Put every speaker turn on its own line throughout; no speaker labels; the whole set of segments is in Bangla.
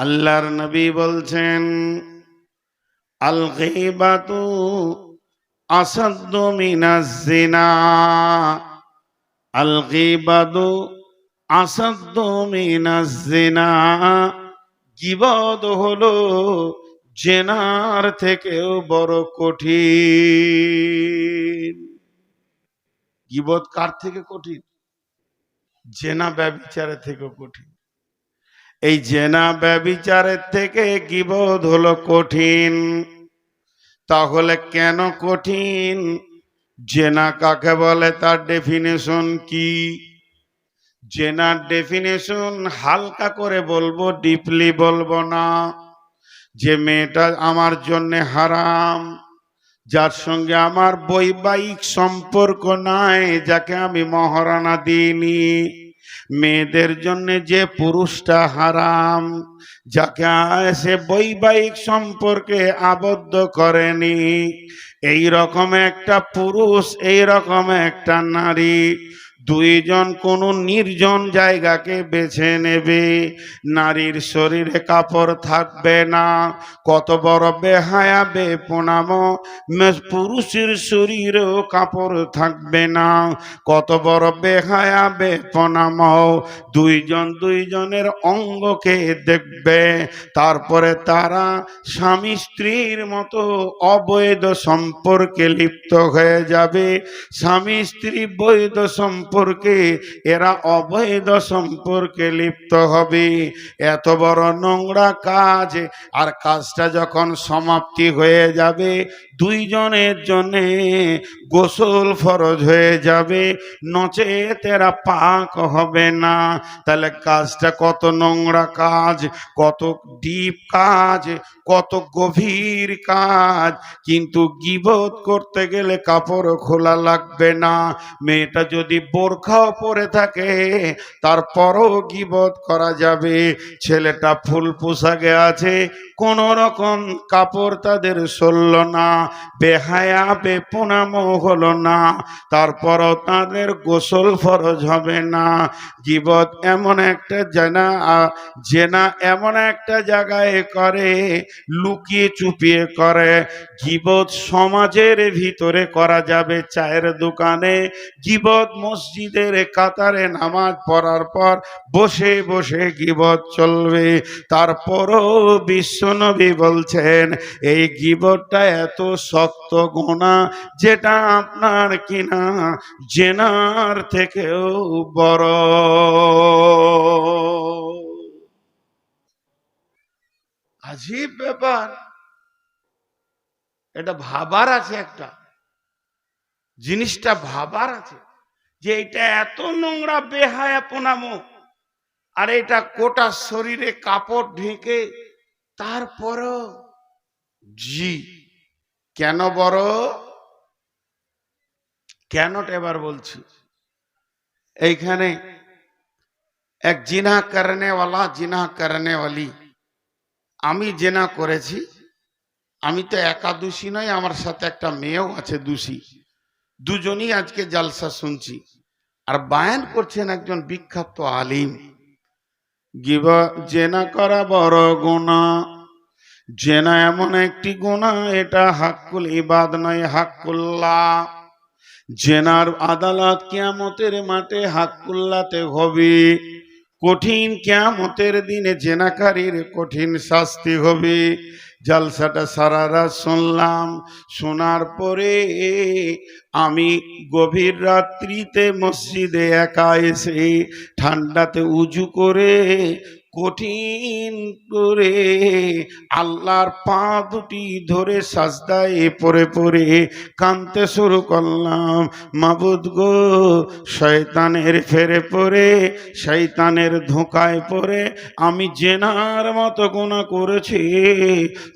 আল্লাহর নবী বলছেন আল গীবাতু আসাদ্দু মিনাজ জিনা। আল গীবাতু আসাদ্দু মিনাজ জিনা। গিবদ হলো জেনার থেকেও বড় কঠিন। গিবদ কার থেকে কঠিন? জেনা ব্যবিচারের থেকেও কঠিন। এই জেনা ব্যবিচারের থেকে গিবদ হলো কঠিন। তাহলে কেন কঠিন? জেনা কাকে বলে? তার ডেফিনেশন কি? জেনার ডেফিনেশন হালকা করে বলব ডিপলি বলব না। যে মেয়েটা আমার জন্য হারাম, যার সঙ্গে আমার বৈবাহিক সম্পর্ক নাই, যাকে আমি মহারানা দিইনি। মেয়েদের জন্য যে পুরুষটা হারাম, যাকে সে বৈবাহিক সম্পর্কে আবদ্ধ করেনি, এই রকম একটা পুরুষ, এই রকম একটা নারী দুইজন কোনো নির্জন জায়গাকে বেছে নেবে। নারীর শরীরে কাপড় থাকবে না। কত বড় বেহায়া, বেপনাম পুরুষের শরীরেও কাপড় থাকবে না। কত বড় বেহায়া, বেপনাম, দুইজন দুইজনের অঙ্গকে দেখবে। তারপরে তারা স্বামী স্ত্রীর মতো অবৈধ সম্পর্কে লিপ্ত হয়ে যাবে। স্বামী স্ত্রী বৈধ সম্পর্কে এরা অবৈধ সম্পর্কে লিপ্ত হবে। এত বড় নোংরা কাজ, আর কাজটা যখন সমাপ্তি হয়ে যাবে, দুইজনের জন্যে গোসল ফরজ হয়ে যাবে। নচে তেরা পাক হবে না। তাহলে কাজটা কত নোংরা কাজ, কত ডিপ কাজ, কত গভীর কাজ। কিন্তু গিবত করতে গেলে কাপড় খোলা লাগবে না। মেয়েটা যদি বোরখাও পরে থাকে তারপরও কি বোধ করা যাবে। ছেলেটা ফুল পোশাকে আছে কোন রকম কাপড় তাদের সরল না, বেহায়া, বেপনামো হলো না। তারপরও তাদের গোসল ফরজ হবে না। গিবত এমন একটা জেনা জেনা এমন একটা জায়গায় করে, লুকিয়ে চুপিয়ে করে। গিবত সমাজের ভিতরে করা যাবে চায়ের দোকানে। গিবত মসজিদের কাতারে নামাজ পড়ার পর বসে বসে গিবত চলবে। তারপরও বিশ্বনবী বলছেন, এই গিবতটা এত শক্ত গোনা যেটা আপনার কিনা জেনার থেকেও বড়। আজীব ব্যাপার। এটা ভাবার আছে একটা। জিনিসটা ভাবার আছে যে এটা এত নোংরা বেহায়া পোনামো আর এটা কোটা শরীরে কাপড় ঢেকে তারপরও জি। কেন বড়? কেনটা এবার বলছি? এইখানে এক জিনা করনেওয়ালা জিনা করনেওয়ালি আমি জেনা করেছি, আমি তো একা দোষী নই, আমার সাথে একটা মেয়েও আছে দোষী। দুজনই আজকে জালসা শুনছি। আর বায়ান করছেন একজন বিখ্যাত আলিম। গিবা জেনা করা বড় গোনা জেনা এমন একটি গোনা এটা হাক্কুল ইবাদ নয়, হাক্কুল্লাহ। জেনার আদালত কেয়ামতের মাঠে হাক্কুল্লাতে হবে। কঠিন কেয়ামতের দিনে জেনাকারীর কঠিন শাস্তি হবে। জালসাটা সারা রাত শুনলাম, শোনার পরে আমি গভীর রাত্রিতে মসজিদে একা এসে ঠান্ডাতে উজু করে কঠিন করে আল্লাহর পা দুটি ধরে সাজদায় পরে পরে কানতে শুরু করলাম। মাবুদ গো, শয়তানের ফেরে পরে শয়তানের ধোঁকায় পরে আমি জেনার মতো গোনা করেছি।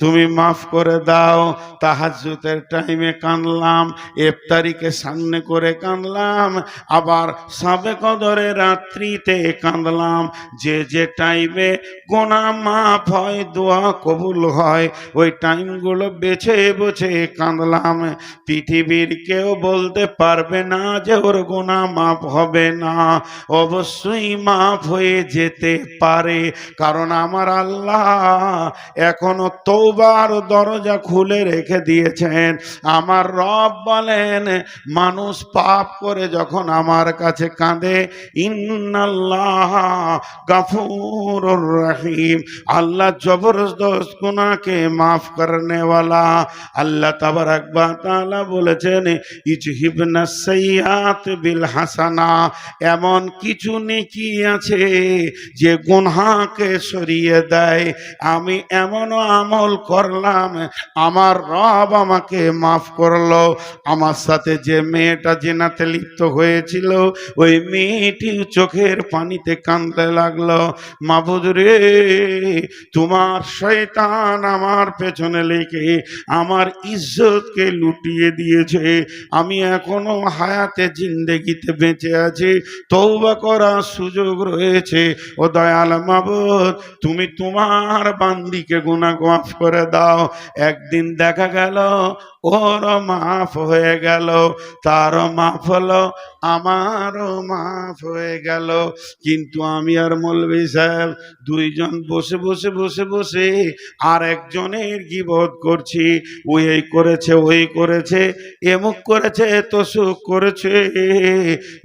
তুমি মাফ করে দাও তাহাজুতের টাইমে কানলাম এফতারিকে সামনে করে কানলাম আবার সাবে কদরে রাত্রিতে কাঁদলাম। যে যে টাইম টাইমে গোনা মাফ হয়, দোয়া কবুল হয়। ওই টাইমগুলো বেছে বেছে কাঁদলাম। পৃথিবীর কেউ বলতে পারবে না যে ওর গোনা মাফ হবে না। অবশ্যই মাফ হয়ে যেতে পারে। কারণ আমার আল্লাহ এখনও তৌবার দরজা খুলে রেখে দিয়েছেন। আমার রব বলেন, মানুষ পাপ করে যখন আমার কাছে কাঁদে, ইন্নাল্লাহ গাফুর আল্লাহ জবরদস্ত গুনাকে মাফ করনে আল্লাহ তাবারাক বলেছেন, ইজহিবনা বিল হাসানা এমন কিছু নেকি আছে যে গুনহাকে সরিয়ে দেয়। আমি এমন আমল করলাম, আমার রব আমাকে মাফ করল। আমার সাথে যে মেয়েটা জেনাতে লিপ্ত হয়েছিল, ওই মেয়েটি চোখের পানিতে কাঁদতে লাগল। মাবুদ তোমার শয়তান আমার পেছনে লেগে আমার ইজ্জতকে লুটিয়ে দিয়েছে। আমি এখনও হায়াতে জিন্দেগিতে বেঁচে আছি। তৌবা করার সুযোগ রয়েছে। ও দয়াল মাবুদ তুমি তোমার বান্দিকে গুণা করে দাও। একদিন দেখা গেল ওর মাফ হয়ে গেল তারও মাফ হলো, আমারও মাফ হয়ে গেল। কিন্তু আমি আর মৌলভী সাহেব দুইজন বসে বসে বসে বসে আর একজনের গিবত করছি? ওই, এই করেছে, ওই করেছে এমুক করেছে তোসুক করেছে।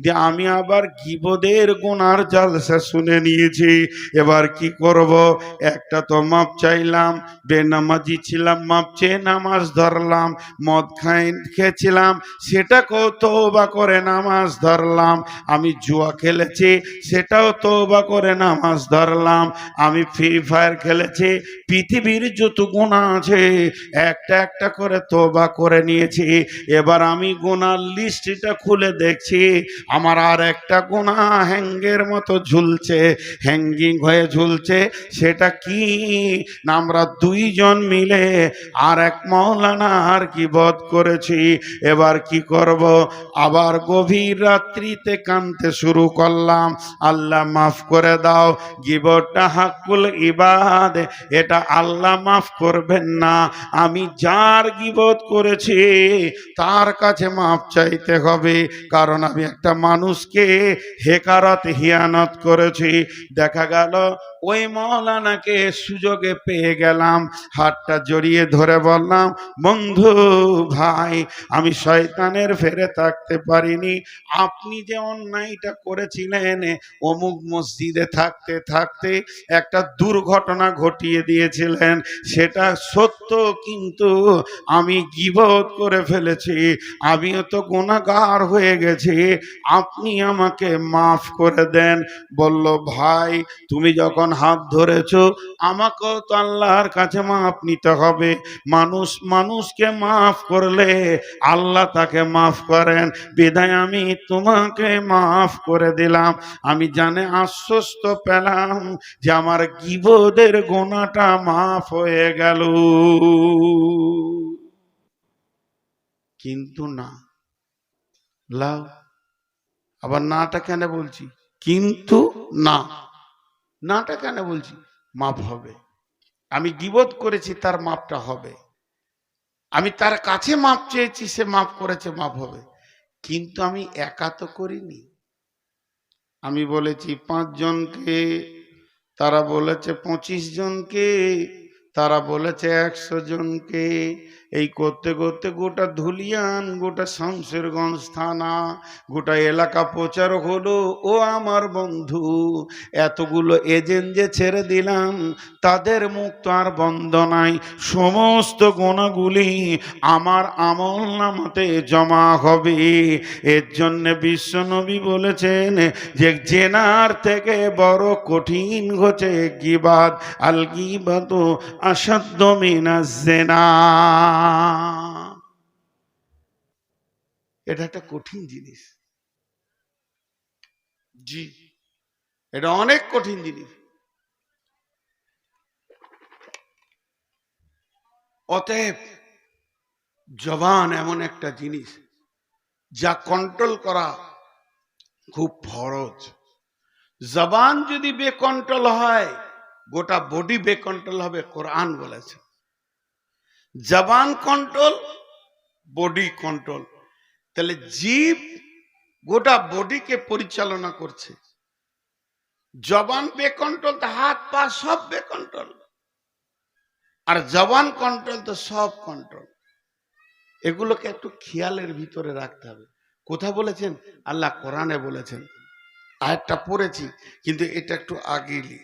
যে আমি আবার গিবদের গুনার জালসা শুনে নিয়েছি। এবার কি করব? একটা তো মাপ চাইলাম, বেনামাজি ছিলাম, মাপ চেয়ে নামাজ ধরলাম। মদ খাই, খেয়েছিলাম, সেটাকেও তৌবা করে নামাজ ধরলাম। আমি জুয়া খেলেছি, সেটাও তৌবা করে নামাজ ধরলাম। আমি ফ্রি ফায়ার খেলেছি, পৃথিবীর যত গুণা আছে, একটা একটা করে তোবা করে নিয়েছি। এবার আমি গুনার লিস্টটা খুলে দেখছি, আমার আর একটা গুণা হ্যাঙ্গের মতো ঝুলছে, হ্যাঙ্গিং হয়ে ঝুলছে, সেটা কি? আমরা দুইজন মিলে, আর এক মৌলানার কি বধ করেছি। এবার কি করব? আবার গভীর রাত্রিতে কানতে শুরু করলাম। আল্লাহ মাফ করে দাও। গিবরটা হাক্কুল ইবাদ। এটা আল্লাহ মাফ করবেন না। আমি যার গিবত করেছি, তার কাছে মাফ চাইতে হবে। কারণ আমি একটা মানুষকে হেকারত, হিয়ানত করেছি। দেখা গেল ওই মৌলানাকে সুযোগে পেয়ে গেলাম। হাতটা জড়িয়ে ধরে বললাম, বন্ধু ভাই, আমি শয়তানের ফেরে থাকতে পারিনি। আপনি যে অন্যায়টা করেছিলেন, অমুক মসজিদে থাকতে থাকতে একটা দুর্ঘটনা ঘটিয়ে দিয়েছিলেন। সেটা সত্য, কিন্তু আমি গিবত করে ফেলেছি। আমিও তো গুণাগার হয়ে গেছি। আপনি আমাকে মাফ করে দেন। বলল, ভাই, তুমি যখন হাত ধরেছ, আমাকেও তো আল্লাহর কাছে মাফ নিতে হবে। মানুষ, মানুষকে মাফ করলে আল্লাহ তাকে মাফ করেন। বিদায় আমি তোমাকে মাফ করে দিলাম। আমি জানে আশ্বস্ত পেলাম যে আমার গিবদের গোনাটা মাফ হয়ে গেল। কিন্তু না। লাও, আবার নাটা কেন বলছি? কিন্তু না। নাটা কেন বলছি? মাপ হবে। আমি গিবত করেছি, তার মাপটা হবে। আমি তার কাছে মাপ চেয়েছি, সে মাপ করেছে, মাপ হবে। কিন্তু আমি একা তো করিনি। আমি বলেছি পাঁচজনকে তারা বলেছে, পঁচিশ জনকে। তারা বলেছে, একশো জনকে। এই করতে করতে গোটা ধুলিয়ান, গোটা শামশেরগঞ্জ থানা গোটা এলাকা প্রচার হলো, ও আমার বন্ধু, এতগুলো এজেন্ট যে ছেড়ে দিলাম, তাদের মুখ তো আর বন্ধ নাই। সমস্ত গোনাগুলি আমার আমল নামাতে জমা হবে। এর জন্য বিশ্বনবী বলেছেন যে, জেনার থেকে বড় কঠিন হচ্ছে গিবাদ, আল কি গিবাদ আসাধ্য মিনা জেনা। এটা একটা কঠিন জিনিস। জি। এটা অনেক কঠিন জিনিস। অতএব জবান এমন একটা জিনিস যা কন্ট্রোল করা খুব ফরজ। জবান যদি বেকন্ট্রোল হয় গোটা বডি বেকন্ট্রোল হবে কোরআন বলেছে। জবান কন্ট্রোল বডি কন্ট্রোল তাহলে জীব গোটা বডিকে পরিচালনা করছে। জবান বে কন্ট্রোল তো হাত পা সব বে কন্ট্রোল আর জবান কন্ট্রোল তো সব কন্ট্রোল এগুলোকে একটু খেয়ালের ভিতরে রাখতে হবে। কোথা বলেছেন? আল্লাহ কোরআনে বলেছেন। আয়াতটা পড়েছি, কিন্তু এটা একটু আগেলি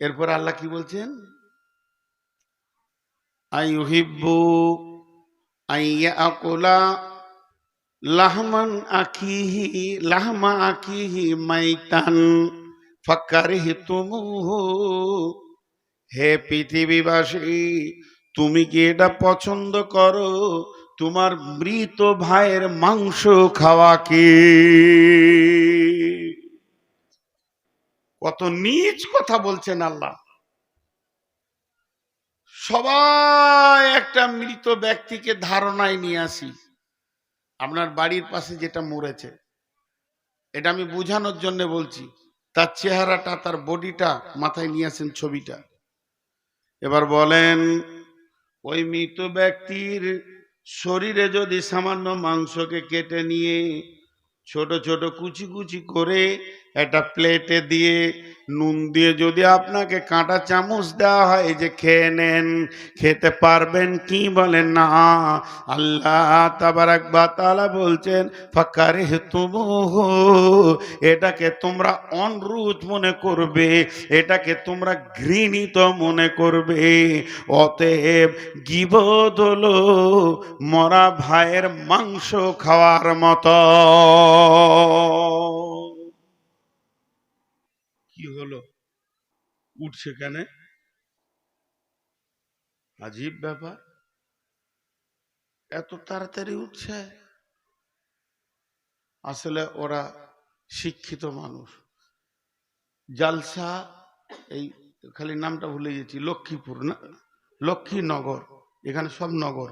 এরপর আল্লাহ কি বলছেন? আইহিব্বু আইয়াকুলা লাহমান আখিহি লাহমা আখিহি মাইতান ফাক্কারিহি তুমুহু হে পৃথিবীবাসী, তুমি কি এটা পছন্দ করো? তোমার মৃত ভাইয়ের মাংস খাওয়া কি? কত নিজ কথা বলছেন আল্লাহ। সবাই একটা মৃত ব্যক্তিকে ধারণায় নিয়ে আসি। আপনার বাড়ির পাশে যেটা মরেছে। এটা আমি বোঝানোর জন্য বলছি, তার চেহারাটা, তার বডিটা মাথায় নিয়ে আসেন ছবিটা। এবার বলেন, ওই মৃত ব্যক্তির শরীরে যদি সামান্য মাংসকে কেটে নিয়ে ছোট ছোট কুচি কুচি করে একটা প্লেটে দিয়ে নুন দিয়ে যদি আপনাকে কাঁটা চামচ দেওয়া হয় যে খেয়ে নেন, খেতে পারবেন কি বলেন? না। আল্লাহ তাবারাক বা তাআলা বলছেন ফাকারে তুমু এটাকে তোমরা অনরুচ মনে করবে, এটাকে তোমরা ঘৃণিত মনে করবে। অতএব গিবদ মরা ভাইয়ের মাংস খাওয়ার মতো। কি হলো? উঠছে কেন আজীব ব্যাপার। এত তাড়াতাড়ি উঠছে? আসলে ওরা শিক্ষিত মানুষ। জালসা, এই খালি নামটা ভুলে গেছি, লক্ষ্মীপুর না? লক্ষ্মীনগর। এখানে সব নগর।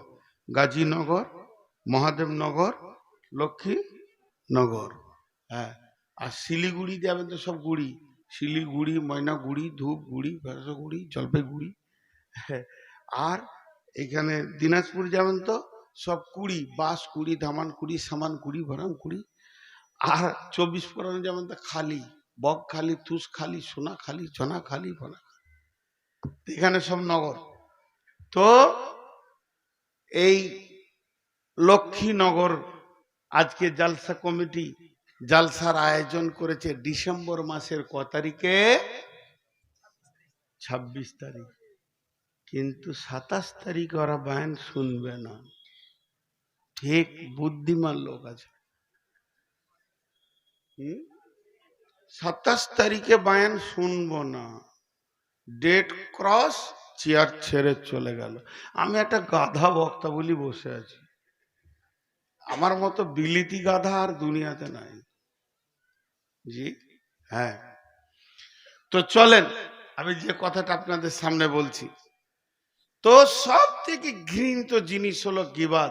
গাজীনগর, মহাদেবনগর, লক্ষ্মীনগর। হ্যাঁ আর শিলিগুড়ি যাবেন তো সব গুড়ি। শিলিগুড়ি, ময়নাগুড়ি, ধূপগুড়ি ভেষগুড়ি জলপাইগুড়ি। আর এখানে দিনাজপুর যাবেন তো, সব কুড়ি বাস কুড়ি, ধামান কুড়ি, সামান কুড়ি, ভরাম কুড়ি। আর চব্বিশ পরগনা যেমন তো খালি, বক খালি তুষ খালি, সোনা খালি জনা খালি, ভনা এখানে সব নগর। তো এই লক্ষ্মীনগর আজকে জালসা কমিটি জালসার আয়োজন করেছে ডিসেম্বর মাসের ক তারিখে? ছাব্বিশ তারিখ। কিন্তু সাতাশ তারিখ ওরা বায়ান শুনবে না। ঠিক বুদ্ধিমান লোক আছে। সাতাশ তারিখে বায়ান শুনব না। ডেট ক্রস চেয়ার ছেড়ে চলে গেল। আমি একটা গাধা বক্তা বলি বসে আছি। আমার মতো বিলিতি গাধা আর দুনিয়াতে নাই। জি হ্যাঁ। তো চলেন, আমি যে কথাটা আপনাদের সামনে বলছি। তো সব থেকে ঘৃণিত জিনিস হলো গিবাদ।